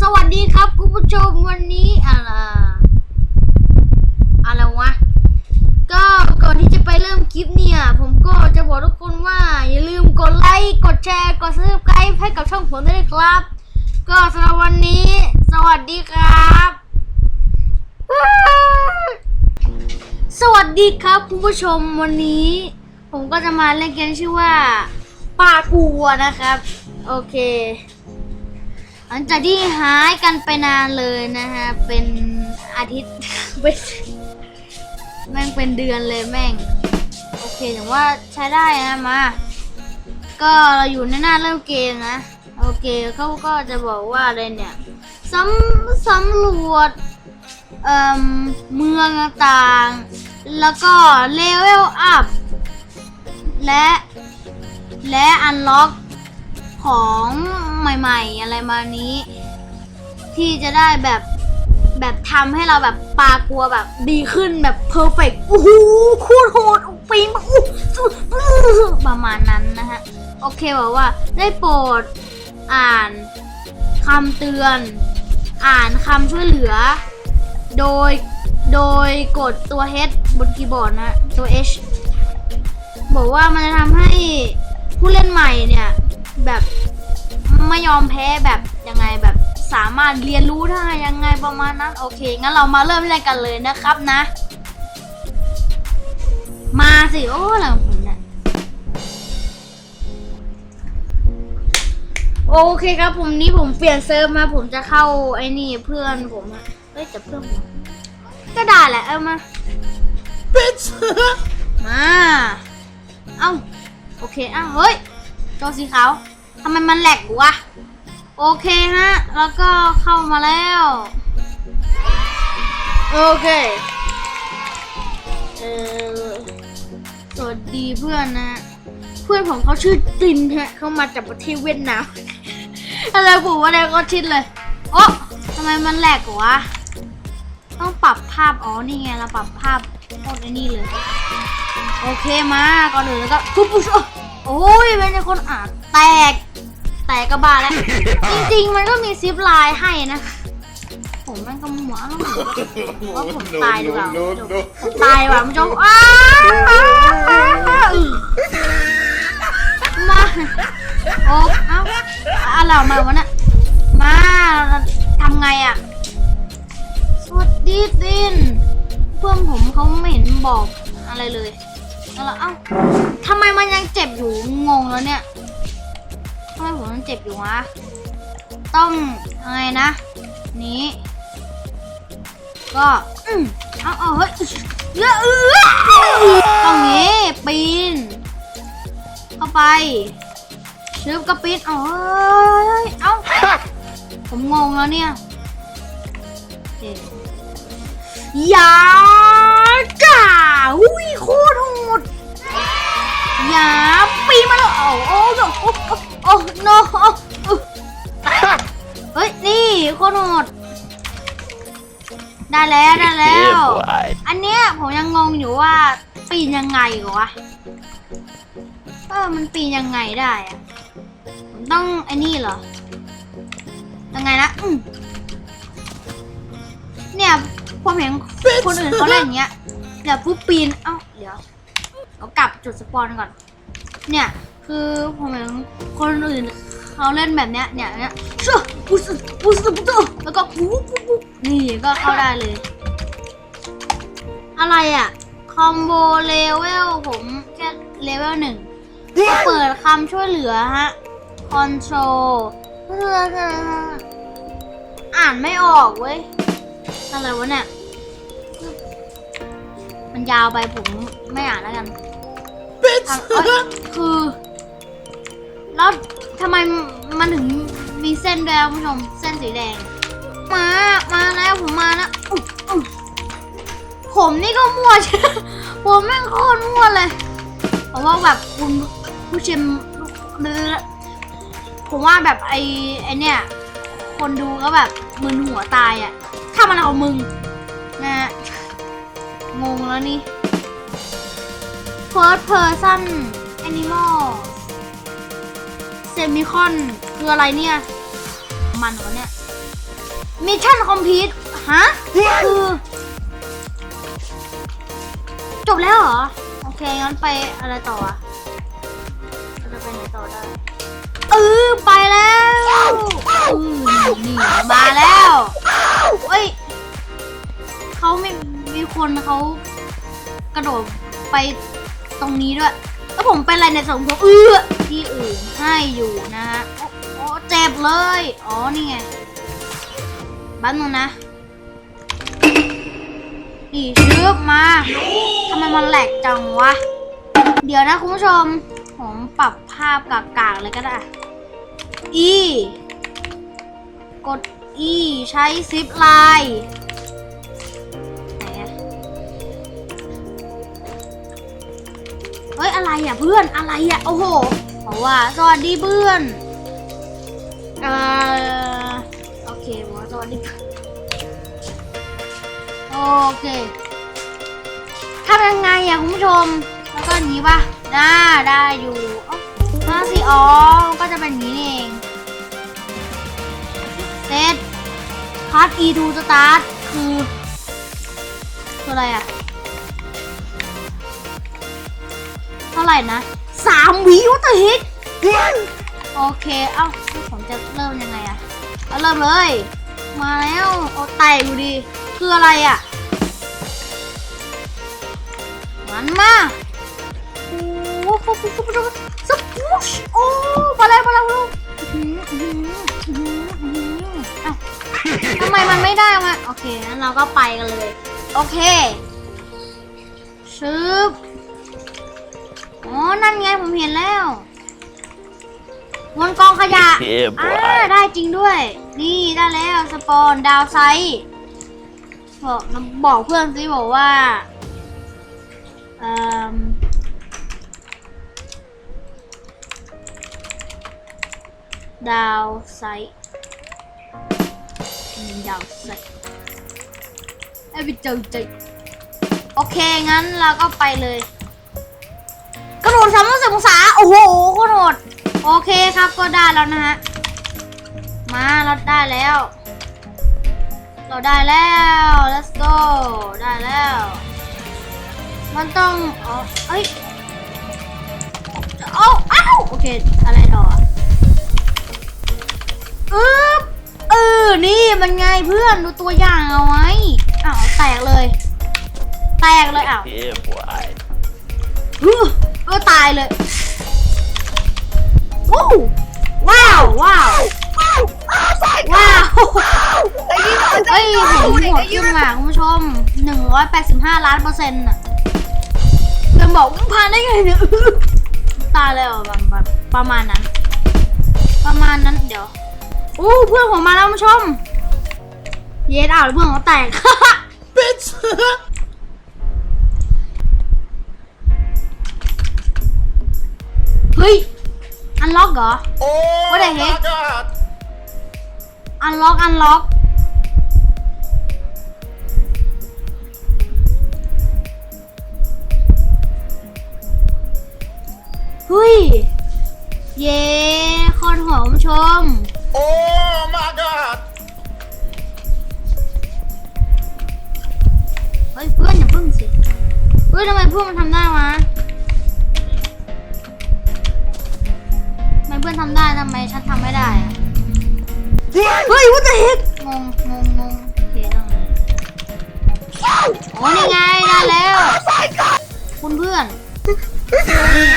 สวัสดีครับคุณผู้ชมวันนี้อะไรอะไรวะ ก็ก่อนที่จะไปเริ่มคลิปเนี่ย ผมก็จะบอกทุกคนว่า อย่าลืมกดไลค์กดแชร์กดซับสไครป์ให้กับช่องผมด้วยครับ ก็สำหรับวันนี้ สวัสดีครับ สวัสดีครับคุณผู้ชมวันนี้ ผมก็จะมาเล่นเกมชื่อว่าปลากัวนะครับ โอเค หลังจากที่หายกันไปนานเลยนะฮะ เป็นอาทิตย์เป็นแม่งเป็นเดือนเลยแม่ง โอเคถือว่าใช้ได้นะมา ก็เราอยู่ในหน้าเริ่มเกมนะ โอเคเขาก็จะบอกว่าอะไรเนี่ยสำสำรวจเอ่อเมืองต่างๆ แล้วก็เลเวลอัพและและอันล็อก ของใหม่ ๆ อะไรมานี้ ที่จะได้แบบแบบทำให้เราแบบปลากลัวแบบดีขึ้นแบบเพอร์เฟกต์โอ้โหโคตรโหดปีนมาอู้ประมาณนั้นนะฮะ โอเคบอกว่าได้โปรดอ่านคำเตือน อ่านคำช่วยเหลือ โดยโดยกดตัว H บนคีย์บอร์ดนะตัว H บอกว่ามันจะทำให้ผู้เล่นใหม่เนี่ย แบบ ไม่ยอมแพ้แบบยังไงแบบสามารถเรียนรู้ได้ยังไงประมาณนั้นโอเค งั้นเรามาเริ่มเล่นกันเลยนะครับนะ มาสิโอ้หลังผมเนี่ยโอเคครับผมนี้ผมเปลี่ยนเซิร์ฟมาผมจะเข้าไอ้นี่เพื่อนผมอะเอ้ยแต่เพื่อนผมก็ได้แหละเอามา Bitch! มา เอ้าโอเคเอ้าเฮ้ยจอสีขาว ทำไมมันแหลกวะ โอเคฮะ แล้วก็เข้ามาแล้ว โอเค เออสวัสดีเพื่อนนะ เพื่อนผมเขาชื่อตินฮะเขามาจากประเทศเวียดนาม อะไรผมว่าอะไรก็ชิดเลย โอ้ทำไมมันแหลกวะ ต้องปรับภาพ อ๋อ นี่ไง เราปรับภาพโคตรไอ้นี่เลย โอเคมา ก่อนอื่นแล้วก็ปุ๊บปุ๊บ โอ้ยเป็นคนอ่านแตก แตกกระบาแล้ว จริงๆ มันก็มีซิปไลน์ให้นะ ผมมันก็หมัวแล้วว่าผมตายดีกว่า No, no, no. ผมตายว่ามันจะอ้าวมาโอ้เอ้าอะไรออกมาวะเนี่ยมาทำไงอะสวัสดีตินเพื่อนผมเขาไม่เห็นบอกอะไรเลยแล้วเอ้าทำไมมันยังเจ็บ แล้วเนี่ยทำไมผมยังเจ็บอยู่วะต้องยังไงนะ นี้ ก็อืมเอาเอาเฮ้ยเอ้อเอ้อต้องนี้ปีน เข้าไปชึบกระปิดเอาเฮ้ยเอ้าผมงงแล้วเนี่ยอเคยากาอุ้ยโคตร โหดยาปีนมาแล้วโอ้โอ้โอ้โอ้โอ้โอ้ no เฮ้ยนี่โคตรโหดได้แล้วได้แล้ว อันเนี้ยผมยังงงอยู่ว่า ปีนยังไงวะเออมันปีนยังไงได้อะผมต้องไอ้นี่เหรอยังไงนะอืเนี่ยผมเห็นคนอื่นเขาเล่นอย่างเงี้ยเดี๋ยวปุ๊บปีนเอ้าเดี๋ยว เรากลับจุดสปอนก่อน เนี่ย คือผมเห็นคนอื่นเขาเล่นแบบเนี้ยเนี่ยเนี่ยเชื่อปุ๊บปุ๊บปุ๊บปุ๊บแล้วก็ปุ๊บปุ๊บปุ๊บนี่ก็เข้าได้เลย อะไรอะ คอมโบเลเวลผมแค่เลเวลหนึ่งเปิดคำช่วยเหลือฮะคอนโทรอ่านไม่ออกเว้ย อะไรวะเนี่ย มันยาวไปผมไม่อ่านแล้วกัน ทางเอ้ยคือ แล้วทำไมมันถึงมีเส้นแด้วยอะคุณผู้ชม เส้นสีแดง มา มาแล้วผมมาแล้วอุ๊ยอุ๊ยผมนี่ก็มั่วใช่ ผมแม่งโคตรมั่วเลย เพราะว่าแบบคุณผู้ชมผมว่าแบบไอไอเนี่ย คนดูก็แบบมึนหัวตายอะ ถ้ามันเอามึงนะงงแล้วนี่ First person animal semicolon คืออะไรเนี่ย มันวะเนี่ยมิชชั่นคอมพลีทฮะ คือ จบแล้วเหรอ โอเค งั้นไปอะไรต่ออะเราจะไปไหนต่อได้ เออไปแล้วเออนี่มาแล้วเอ้ยเขาไม่มีคนเขากระโดดไป ตรงนี้ด้วย แล้วผมเป็นอะไรในสมองเออที่อื่นให้อยู่นะฮะโอ้โอ้เจ็บเลย อ๋อ นี่ไงบ้านนึงนะ นี่ชืบมาทำไมมันแหลกจังวะ เดี๋ยวนะคุณผู้ชม ผมปรับภาพกากๆเลยก็ได้ E กด E ใช้ซิปไลน์ เฮ้ยอะไรอะเพื่อนอะไรอะโอ้โหบอกว่าสวัสดีเพื่อนเอ่อโอเคบอกว่าสวัสดีโอเคทำยังไงอะคุณผู้ชมแล้วก็นี้ป่ะได้ได้อยู่ห้ามาสิอ๋อก็จะเป็นนี้เองเซตคัด e to start คือคืออะไรอะ ท่าไหร่นะสามวิวตะฮิตโอเค เอ้าผมจะเริ่มยังไงอะเอาเริ่มเลย มาแล้วโอ้แตกอยู่ดีคืออะไรอะมันมาโอ้โหฟุ๊บฟุ๊บฟุ๊บฟุ๊บสปูชโอ้มาแล้วมาแล้วมาแล้วอื้อหืออื้อหืออื้อหืออื้อหือเอ้าทำไมมันไม่ได้มาโอเคงั้นเราก็ไปกันเลย โอเคชึบ อ๋อ นั่นไงผมเห็นแล้ววนกองขยะ Yeah, อ่า boy. ได้จริงด้วย นี่ได้แล้ว สปอนดาวไซด์บอกบอกเพื่อนซิบอกว่าเอ่มดาวไซด์อืมดาวไซด์ไอ้ไปเจอใจโอเค งั้นเราก็ไปเลยก ระโดดสามร้อยสิบองศาโอ้โหกระโดดโอเคครับก็ได้แล้วนะฮะมาเราได้แล้ว เราได้แล้ว let's go ได้แล้ว มันต้องอ๋อเอ้ยเอาเอ้าโอเคอะไรต่ออะอึ๊บเออนี่มันไงเพื่อนดูตัวอย่างเอาไว้อ้าวแตกเลย แตกเลยอ้าว Yeah, boy. ฮึก็ตายเลยว้าวว้าวว้าวว้าวเฮ้ยผมหมดขึ้นมาคุณผู้ชม 185 ล้านเปอร์เซ็นต์น่ะจะบอกว่าผ่านได้ไงเนี่ยตายเลยเหรอประมาณประมาณนั้น ประมาณนั้นเดี๋ยวโอ้เพื่อนผมมาแล้วคุณผู้ชม เย็ดอ่าวเพื่อนเขาแตก เฮ้ย อันล็อกเหรอ Oh, What the heck? God. อันล็อก อันล็อก เฮ้ย เย้โคนหอมชม Oh, my God. เฮ้ยเพื่อนอย่าพึ่งสิเฮ้ยทำไมเพื่อนมันทำได้ว โอ้นี่ไงได้แล้วคุณเพื่อนนี่ไง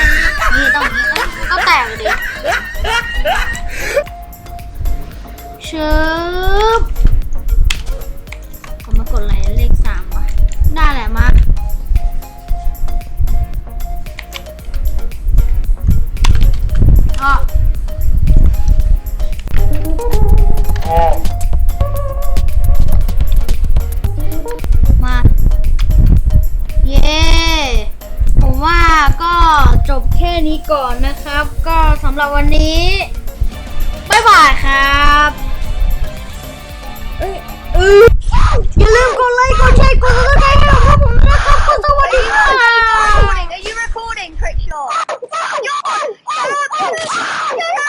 นี่ต้องนี้เอ้ยก็แตกเลยดิชึบผมมากดอะไรเลขสามวะได้แหละมาอ่ ก่อนนะครับ ก็สำหรับวันนี้บ๊ายบายครับเอ้ยเอ้ยอย่าลืมกดไลค์กดแชร์กดซับสไครต์ให้กับผมนะครับก็สวัสดีค่ะ recording? Are you recording, Crickshaw? Oh my god! Oh my god!